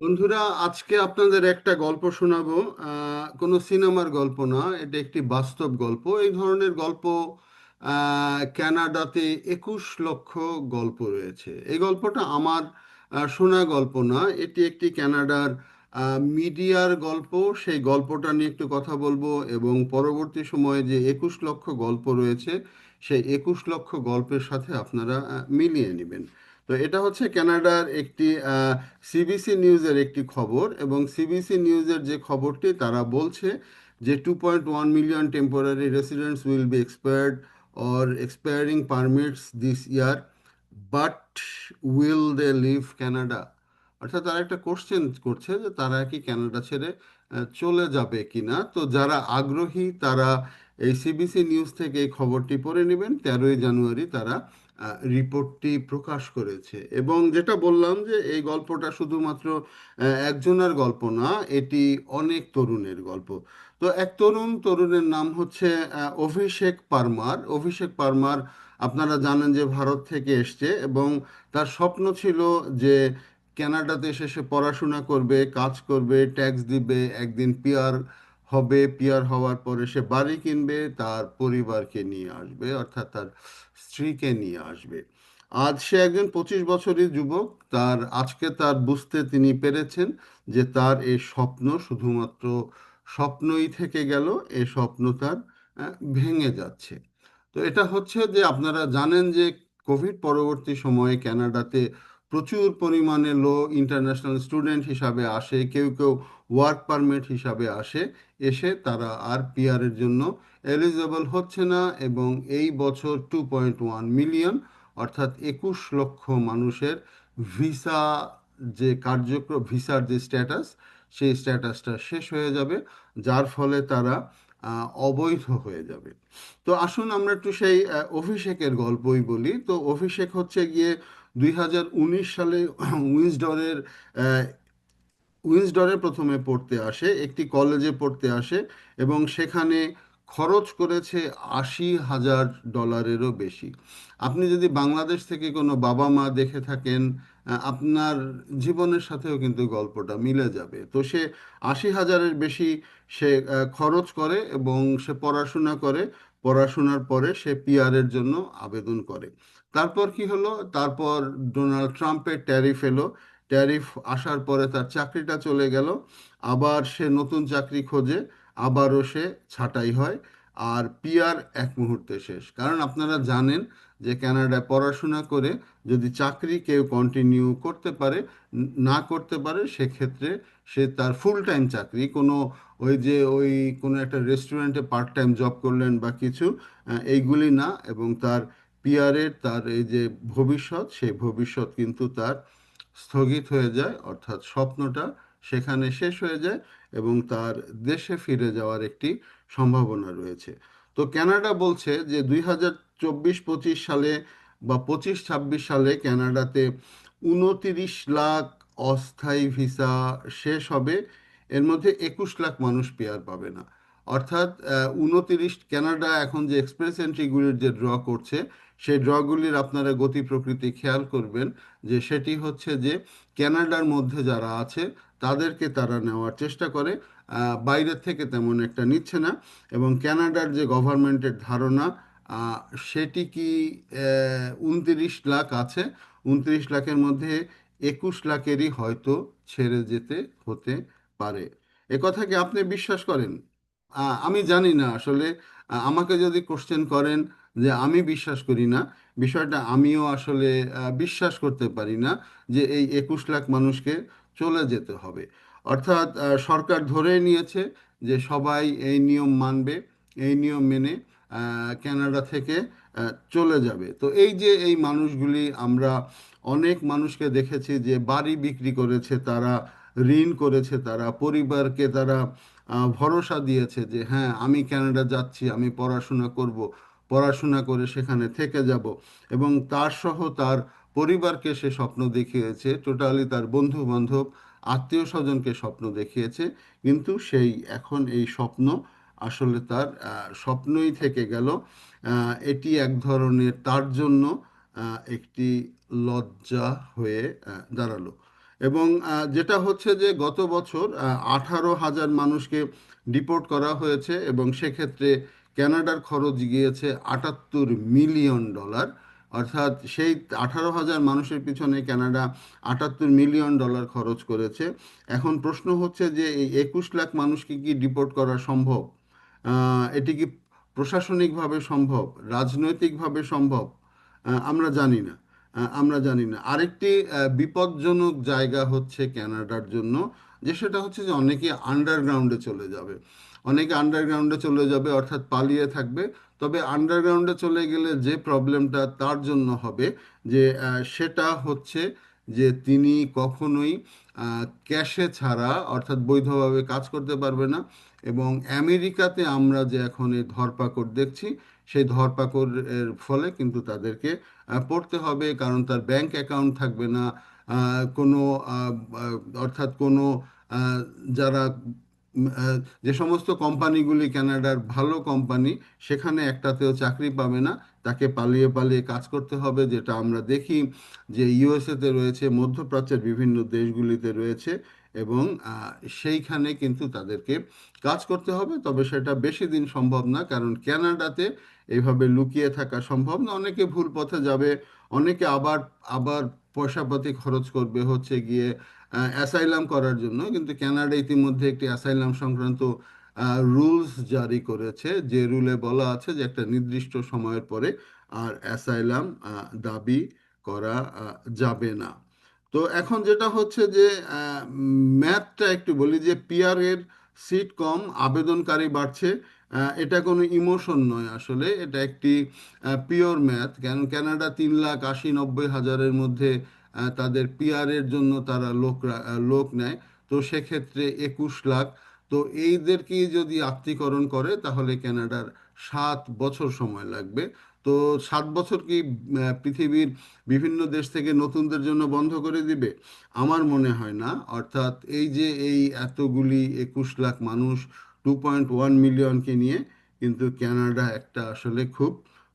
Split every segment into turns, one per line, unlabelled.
বন্ধুরা, আজকে আপনাদের একটা গল্প শোনাবো। কোনো সিনেমার গল্প না, এটা একটি বাস্তব গল্প। এই ধরনের গল্প ক্যানাডাতে একুশ লক্ষ গল্প রয়েছে। এই গল্পটা আমার শোনা গল্প না, এটি একটি ক্যানাডার মিডিয়ার গল্প। সেই গল্পটা নিয়ে একটু কথা বলব এবং পরবর্তী সময়ে যে একুশ লক্ষ গল্প রয়েছে, সেই একুশ লক্ষ গল্পের সাথে আপনারা মিলিয়ে নেবেন। তো এটা হচ্ছে কানাডার একটি সিবিসি নিউজের একটি খবর এবং সিবিসি নিউজের যে খবরটি তারা বলছে যে two point one million temporary residents will be expired or expiring permits this year but will they leave Canada অর্থাৎ তারা একটা কোশ্চেন করছে যে তারা কি কানাডা ছেড়ে চলে যাবে কিনা? তো যারা আগ্রহী তারা এই সিবিসি নিউজ থেকে এই খবরটি পড়ে নেবেন। তেরোই জানুয়ারি তারা রিপোর্টটি প্রকাশ করেছে। এবং যেটা বললাম যে এই গল্পটা শুধুমাত্র একজনের গল্প না, এটি অনেক তরুণের গল্প। তো এক তরুণ, তরুণের নাম হচ্ছে অভিষেক পারমার। অভিষেক পারমার আপনারা জানেন যে ভারত থেকে এসছে এবং তার স্বপ্ন ছিল যে কানাডাতে এসে সে পড়াশোনা করবে, কাজ করবে ট্যাক্স দিবে, একদিন পিআর হবে, পিয়ার হওয়ার পরে সে বাড়ি কিনবে, তার পরিবারকে নিয়ে আসবে, অর্থাৎ তার স্ত্রীকে নিয়ে আসবে। আজ সে একজন পঁচিশ বছরই যুবক, তার, আজকে তার বুঝতে তিনি পেরেছেন যে তার এই স্বপ্ন শুধুমাত্র স্বপ্নই থেকে গেল, এ স্বপ্ন তার ভেঙে যাচ্ছে। তো এটা হচ্ছে যে আপনারা জানেন যে কোভিড পরবর্তী সময়ে কানাডাতে প্রচুর পরিমাণে লো ইন্টারন্যাশনাল স্টুডেন্ট হিসাবে আসে, কেউ কেউ ওয়ার্ক পারমিট হিসাবে আসে এসে তারা আর পিআরের জন্য এলিজেবল হচ্ছে না এবং এই বছর টু পয়েন্ট ওয়ান মিলিয়ন অর্থাৎ একুশ লক্ষ মানুষের ভিসা যে কার্যক্রম ভিসার যে স্ট্যাটাস সেই স্ট্যাটাসটা শেষ হয়ে যাবে যার ফলে তারা অবৈধ হয়ে যাবে। তো আসুন আমরা একটু সেই অভিষেকের গল্পই বলি। তো অভিষেক হচ্ছে গিয়ে দুই হাজার উনিশ সালে উইন্সডরের আহ, উইন্সডরে প্রথমে পড়তে আসে, একটি কলেজে পড়তে আসে এবং সেখানে খরচ করেছে আশি হাজার ডলারেরও বেশি। আপনি যদি বাংলাদেশ থেকে কোনো বাবা মা দেখে থাকেন আপনার জীবনের সাথেও কিন্তু গল্পটা মিলে যাবে। তো সে আশি হাজারের বেশি সে খরচ করে এবং সে পড়াশোনা করে, পড়াশোনার পরে সে পিআরের জন্য আবেদন করে। তারপর কি হলো? তারপর ডোনাল্ড ট্রাম্পের ট্যারিফ এলো ট্যারিফ আসার পরে তার চাকরিটা চলে গেল। আবার সে নতুন চাকরি খোঁজে, আবারও সে ছাঁটাই হয়। আর পিআর এক মুহূর্তে শেষ। কারণ আপনারা জানেন যে কানাডায় পড়াশোনা করে যদি চাকরি কেউ কন্টিনিউ করতে পারে, না করতে পারে, সেক্ষেত্রে সে তার ফুল টাইম চাকরি, কোনো ওই যে ওই কোনো একটা রেস্টুরেন্টে পার্ট টাইম জব করলেন বা কিছু এইগুলি না। এবং তার পিআরের, তার এই যে ভবিষ্যৎ, সেই ভবিষ্যৎ কিন্তু তার স্থগিত হয়ে যায়, অর্থাৎ স্বপ্নটা সেখানে শেষ হয়ে যায় এবং তার দেশে ফিরে যাওয়ার একটি সম্ভাবনা রয়েছে। তো কানাডা বলছে যে দুই হাজার চব্বিশ পঁচিশ সালে বা পঁচিশ ছাব্বিশ সালে কানাডাতে উনতিরিশ লাখ অস্থায়ী ভিসা শেষ হবে। এর মধ্যে একুশ লাখ মানুষ পেয়ার পাবে না। অর্থাৎ উনতিরিশ, কানাডা এখন যে এক্সপ্রেস এন্ট্রিগুলির যে ড্র করছে সেই ড্রগুলির আপনারা গতি প্রকৃতি খেয়াল করবেন যে সেটি হচ্ছে যে ক্যানাডার মধ্যে যারা আছে, তাদেরকে তারা নেওয়ার চেষ্টা করে বাইরের থেকে তেমন একটা নিচ্ছে না এবং ক্যানাডার যে গভর্নমেন্টের ধারণা সেটি কি উনত্রিশ লাখ আছে, উনত্রিশ লাখের মধ্যে একুশ লাখেরই হয়তো ছেড়ে যেতে হতে পারে। এ কথা কি আপনি বিশ্বাস করেন? আমি জানি না আসলে আমাকে যদি কোশ্চেন করেন যে আমি বিশ্বাস করি না, বিষয়টা আমিও আসলে বিশ্বাস করতে পারি না যে এই একুশ লাখ মানুষকে চলে যেতে হবে। অর্থাৎ সরকার ধরে নিয়েছে যে সবাই এই নিয়ম মানবে, এই নিয়ম মেনে কানাডা থেকে চলে যাবে। তো এই যে এই মানুষগুলি, আমরা অনেক মানুষকে দেখেছি যে বাড়ি বিক্রি করেছে, তারা ঋণ করেছে, তারা পরিবারকে তারা ভরসা দিয়েছে যে হ্যাঁ আমি কানাডা যাচ্ছি, আমি পড়াশোনা করব। পড়াশোনা করে সেখানে থেকে যাব এবং তার সহ তার পরিবারকে সে স্বপ্ন দেখিয়েছে। টোটালি তার বন্ধু বান্ধব আত্মীয় স্বজনকে স্বপ্ন দেখিয়েছে। কিন্তু সেই এখন এই স্বপ্ন আসলে তার স্বপ্নই থেকে গেল। এটি এক ধরনের তার জন্য একটি লজ্জা হয়ে দাঁড়াল। এবং যেটা হচ্ছে যে গত বছর আঠারো হাজার মানুষকে ডিপোর্ট করা হয়েছে এবং সেক্ষেত্রে ক্যানাডার খরচ গিয়েছে আটাত্তর মিলিয়ন ডলার। অর্থাৎ সেই আঠারো হাজার মানুষের পিছনে কানাডা আটাত্তর মিলিয়ন ডলার খরচ করেছে। এখন প্রশ্ন হচ্ছে যে এই একুশ লাখ মানুষকে কি ডিপোর্ট করা সম্ভব? এটি কি প্রশাসনিকভাবে সম্ভব? রাজনৈতিকভাবে সম্ভব? আমরা জানি না। আমরা জানি না। আরেকটি বিপজ্জনক জায়গা হচ্ছে ক্যানাডার জন্য। যে সেটা হচ্ছে যে অনেকে আন্ডারগ্রাউন্ডে চলে যাবে। অনেকে আন্ডারগ্রাউন্ডে চলে যাবে, অর্থাৎ পালিয়ে থাকবে। তবে আন্ডারগ্রাউন্ডে চলে গেলে যে প্রবলেমটা তার জন্য হবে যে সেটা হচ্ছে যে তিনি কখনোই ক্যাশে ছাড়া অর্থাৎ বৈধভাবে কাজ করতে পারবে না এবং আমেরিকাতে আমরা যে এখন এই ধরপাকড় দেখছি, সেই ধরপাকড়ের ফলে কিন্তু তাদেরকে পড়তে হবে কারণ তার ব্যাংক অ্যাকাউন্ট থাকবে না। কোনো অর্থাৎ কোনো যারা যে সমস্ত কোম্পানিগুলি ক্যানাডার ভালো কোম্পানি, সেখানে একটাতেও চাকরি পাবে না। তাকে পালিয়ে পালিয়ে কাজ করতে হবে, যেটা আমরা দেখি যে ইউএসএতে রয়েছে, মধ্যপ্রাচ্যের বিভিন্ন দেশগুলিতে রয়েছে। এবং সেইখানে কিন্তু তাদেরকে কাজ করতে হবে। তবে সেটা বেশি দিন সম্ভব না, কারণ ক্যানাডাতে এইভাবে লুকিয়ে থাকা সম্ভব না। অনেকে ভুল পথে যাবে, অনেকে আবার আবার পয়সাপাতি খরচ করবে হচ্ছে গিয়ে অ্যাসাইলাম করার জন্য। কিন্তু ক্যানাডা ইতিমধ্যে একটি অ্যাসাইলাম সংক্রান্ত রুলস জারি করেছে, যে রুলে বলা আছে যে একটা নির্দিষ্ট সময়ের পরে আর অ্যাসাইলাম দাবি করা যাবে না। তো এখন যেটা হচ্ছে যে ম্যাথটা একটু বলি যে, পিআর এর সিট কম আবেদনকারী বাড়ছে। এটা কোনো ইমোশন নয় আসলে, এটা একটি পিওর ম্যাথ। কেন কানাডা তিন লাখ আশি নব্বই হাজারের মধ্যে তাদের পিআর এর জন্য তারা লোক লোক নেয়। তো সেক্ষেত্রে একুশ লাখ। তো এইদেরকে যদি আত্মীকরণ করে, তাহলে কানাডার সাত বছর সময় লাগবে। তো সাত বছর কি পৃথিবীর বিভিন্ন দেশ থেকে নতুনদের জন্য বন্ধ করে দিবে? আমার মনে হয় না। অর্থাৎ এই যে এই এতগুলি একুশ লাখ মানুষ টু পয়েন্ট ওয়ান মিলিয়নকে নিয়ে কিন্তু ক্যানাডা একটা আসলে খুব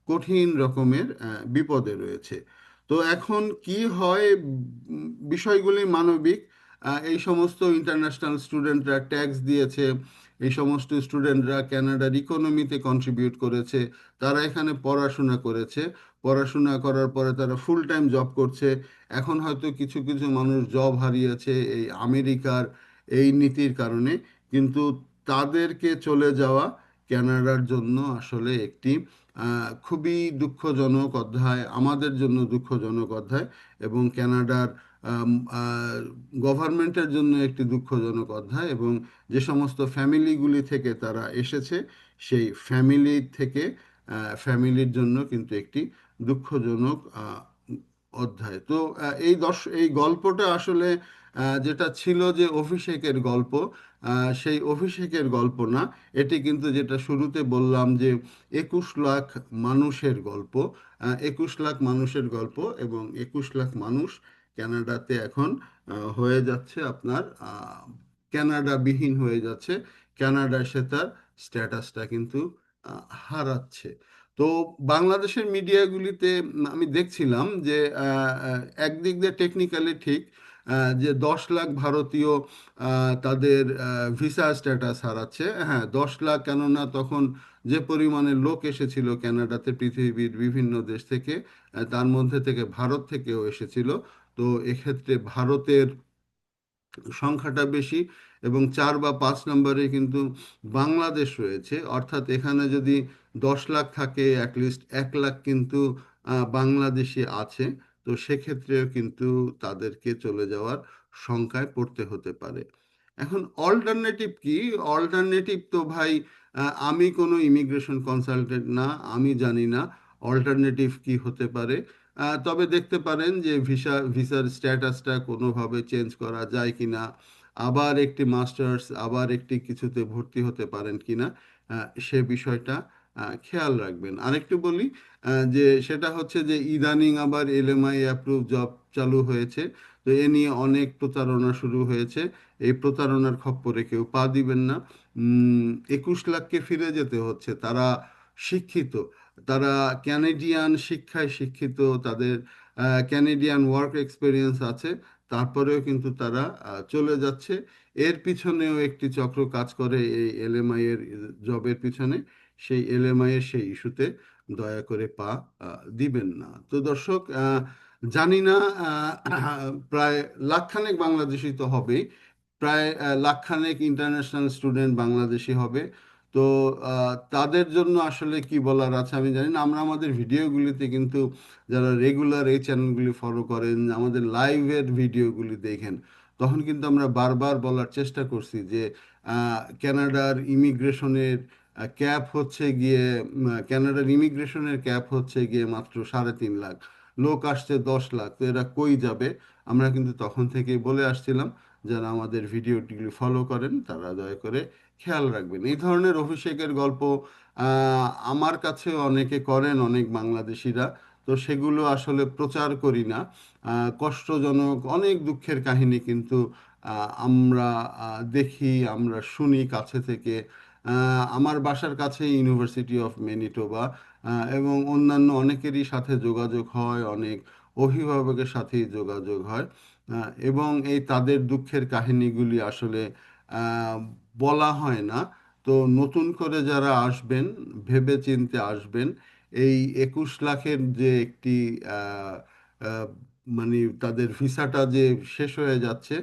কঠিন রকমের বিপদে রয়েছে। তো এখন কি হয় বিষয়গুলি মানবিক এই সমস্ত ইন্টারন্যাশনাল স্টুডেন্টরা ট্যাক্স দিয়েছে এই সমস্ত স্টুডেন্টরা কানাডার ইকোনমিতে কন্ট্রিবিউট করেছে, তারা এখানে পড়াশোনা করেছে। পড়াশোনা করার পরে তারা ফুল টাইম জব করছে। এখন হয়তো কিছু কিছু মানুষ জব হারিয়েছে এই আমেরিকার এই নীতির কারণে। কিন্তু তাদেরকে চলে যাওয়া ক্যানাডার জন্য আসলে একটি খুবই দুঃখজনক অধ্যায়, আমাদের জন্য দুঃখজনক অধ্যায়। এবং কানাডার গভর্নমেন্টের জন্য একটি দুঃখজনক অধ্যায় এবং যে সমস্ত ফ্যামিলিগুলি থেকে তারা এসেছে, সেই ফ্যামিলি থেকে ফ্যামিলির জন্য কিন্তু একটি দুঃখজনক অধ্যায়। তো এই দর্শ এই গল্পটা আসলে যেটা ছিল যে অভিষেকের গল্প সেই অভিষেকের গল্প না, এটি কিন্তু যেটা শুরুতে বললাম যে একুশ লাখ মানুষের গল্প একুশ লাখ মানুষের গল্প এবং একুশ লাখ মানুষ কানাডাতে এখন হয়ে যাচ্ছে আপনার আহ, কানাডাবিহীন হয়ে যাচ্ছে। কানাডা সে তার স্ট্যাটাসটা কিন্তু হারাচ্ছে। তো বাংলাদেশের মিডিয়াগুলিতে আমি দেখছিলাম যে একদিক দিয়ে টেকনিক্যালি ঠিক যে দশ লাখ ভারতীয় তাদের ভিসা স্ট্যাটাস হারাচ্ছে। হ্যাঁ দশ লাখ কেননা তখন যে পরিমাণে লোক এসেছিল কানাডাতে পৃথিবীর বিভিন্ন দেশ থেকে তার মধ্যে থেকে ভারত থেকেও এসেছিল। তো এক্ষেত্রে ভারতের সংখ্যাটা বেশি এবং চার বা পাঁচ নম্বরে কিন্তু বাংলাদেশ রয়েছে। অর্থাৎ এখানে যদি দশ লাখ থাকে অ্যাটলিস্ট এক লাখ কিন্তু বাংলাদেশি আছে। তো সেক্ষেত্রেও কিন্তু তাদেরকে চলে যাওয়ার শঙ্কায় পড়তে হতে পারে। এখন অল্টারনেটিভ কি? অল্টারনেটিভ তো ভাই আমি কোনো ইমিগ্রেশন কনসালটেন্ট না, আমি জানি না অল্টারনেটিভ কি হতে পারে। তবে দেখতে পারেন যে ভিসা ভিসার স্ট্যাটাসটা কোনোভাবে চেঞ্জ করা যায় কি না আবার একটি মাস্টার্স আবার একটি কিছুতে ভর্তি হতে পারেন কিনা আহ, সে বিষয়টা খেয়াল রাখবেন। আরেকটু বলি যে সেটা হচ্ছে যে ইদানিং আবার এলএমআই অ্যাপ্রুভ জব চালু হয়েছে তো এ নিয়ে অনেক প্রতারণা শুরু হয়েছে। এই প্রতারণার খপ্পরে কেউ পা দিবেন না। একুশ লাখকে ফিরে যেতে হচ্ছে তারা শিক্ষিত। তারা ক্যানেডিয়ান শিক্ষায় শিক্ষিত, তাদের ক্যানেডিয়ান ওয়ার্ক এক্সপিরিয়েন্স আছে, তারপরেও কিন্তু তারা চলে যাচ্ছে। এর পিছনেও একটি চক্র কাজ করে এই এলএমআই এর জবের পিছনে। সেই এলএমআই এর সেই ইস্যুতে দয়া করে পা দিবেন না। তো দর্শক জানি না প্রায় লাখখানেক বাংলাদেশি তো হবেই। প্রায় লাখখানেক ইন্টারন্যাশনাল স্টুডেন্ট বাংলাদেশি হবে। তো তাদের জন্য আসলে কি বলার আছে আমি জানি না। আমরা আমাদের ভিডিওগুলিতে কিন্তু যারা রেগুলার এই চ্যানেলগুলি ফলো করেন, আমাদের লাইভের ভিডিওগুলি দেখেন, তখন কিন্তু আমরা বারবার বলার চেষ্টা করছি যে ক্যানাডার ইমিগ্রেশনের ক্যাপ হচ্ছে গিয়ে ক্যানাডার ইমিগ্রেশনের ক্যাপ হচ্ছে গিয়ে মাত্র সাড়ে তিন লাখ। লোক আসছে দশ লাখ, তো এরা কই যাবে? আমরা কিন্তু তখন থেকেই বলে আসছিলাম, যারা আমাদের ভিডিওটিগুলি ফলো করেন, তারা দয়া করে খেয়াল রাখবেন। এই ধরনের অভিষেকের গল্প আমার কাছে অনেকে করেন অনেক বাংলাদেশিরা। তো সেগুলো আসলে প্রচার করি না। কষ্টজনক অনেক দুঃখের কাহিনী কিন্তু আমরা দেখি আমরা শুনি কাছে থেকে। আমার বাসার কাছে ইউনিভার্সিটি অফ ম্যানিটোবা আহ, এবং অন্যান্য অনেকেরই সাথে যোগাযোগ হয় অনেক অভিভাবকের সাথেই যোগাযোগ হয়। এবং এই তাদের দুঃখের কাহিনীগুলি আসলে বলা হয় না। তো নতুন করে যারা আসবেন ভেবে চিন্তে আসবেন, এই একুশ লাখের যে একটি মানে তাদের ভিসাটা যে শেষ হয়ে যাচ্ছে,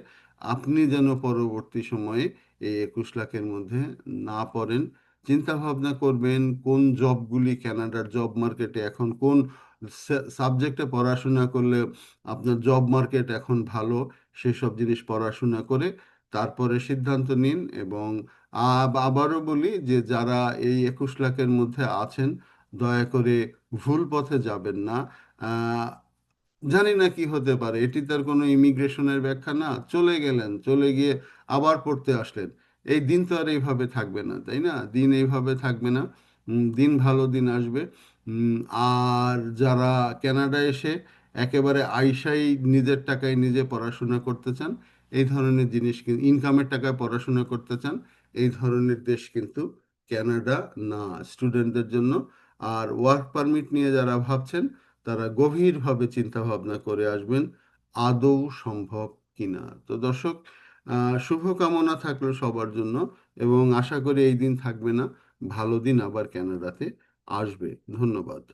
আপনি যেন পরবর্তী সময়ে এই একুশ লাখের মধ্যে না পড়েন। চিন্তা ভাবনা করবেন, কোন জবগুলি কানাডার জব মার্কেটে এখন কোন সাবজেক্টে পড়াশোনা করলে আপনার জব মার্কেট এখন ভালো, সেসব জিনিস পড়াশোনা করে তারপরে সিদ্ধান্ত নিন এবং আবারও বলি যে যারা এই একুশ লাখের মধ্যে আছেন, দয়া করে ভুল পথে যাবেন না। জানি না কি হতে পারে, এটি তার কোনো ইমিগ্রেশনের ব্যাখ্যা না। চলে গেলেন, চলে গিয়ে আবার পড়তে আসলেন। এই দিন তো আর এইভাবে থাকবে না, তাই না? দিন এইভাবে থাকবে না। দিন ভালো দিন আসবে। আর যারা কানাডায় এসে একেবারে আইসাই নিজের টাকায় নিজে পড়াশোনা করতে চান এই ধরনের জিনিস ইনকামের টাকায় পড়াশোনা করতে চান, এই ধরনের দেশ কিন্তু ক্যানাডা না। স্টুডেন্টদের জন্য আর ওয়ার্ক পারমিট নিয়ে যারা ভাবছেন, তারা গভীরভাবে চিন্তা ভাবনা করে আসবেন, আদৌ সম্ভব কিনা। তো দর্শক শুভকামনা থাকল সবার জন্য এবং আশা করি এই দিন থাকবে না, ভালো দিন আবার কানাডাতে আসবে। ধন্যবাদ।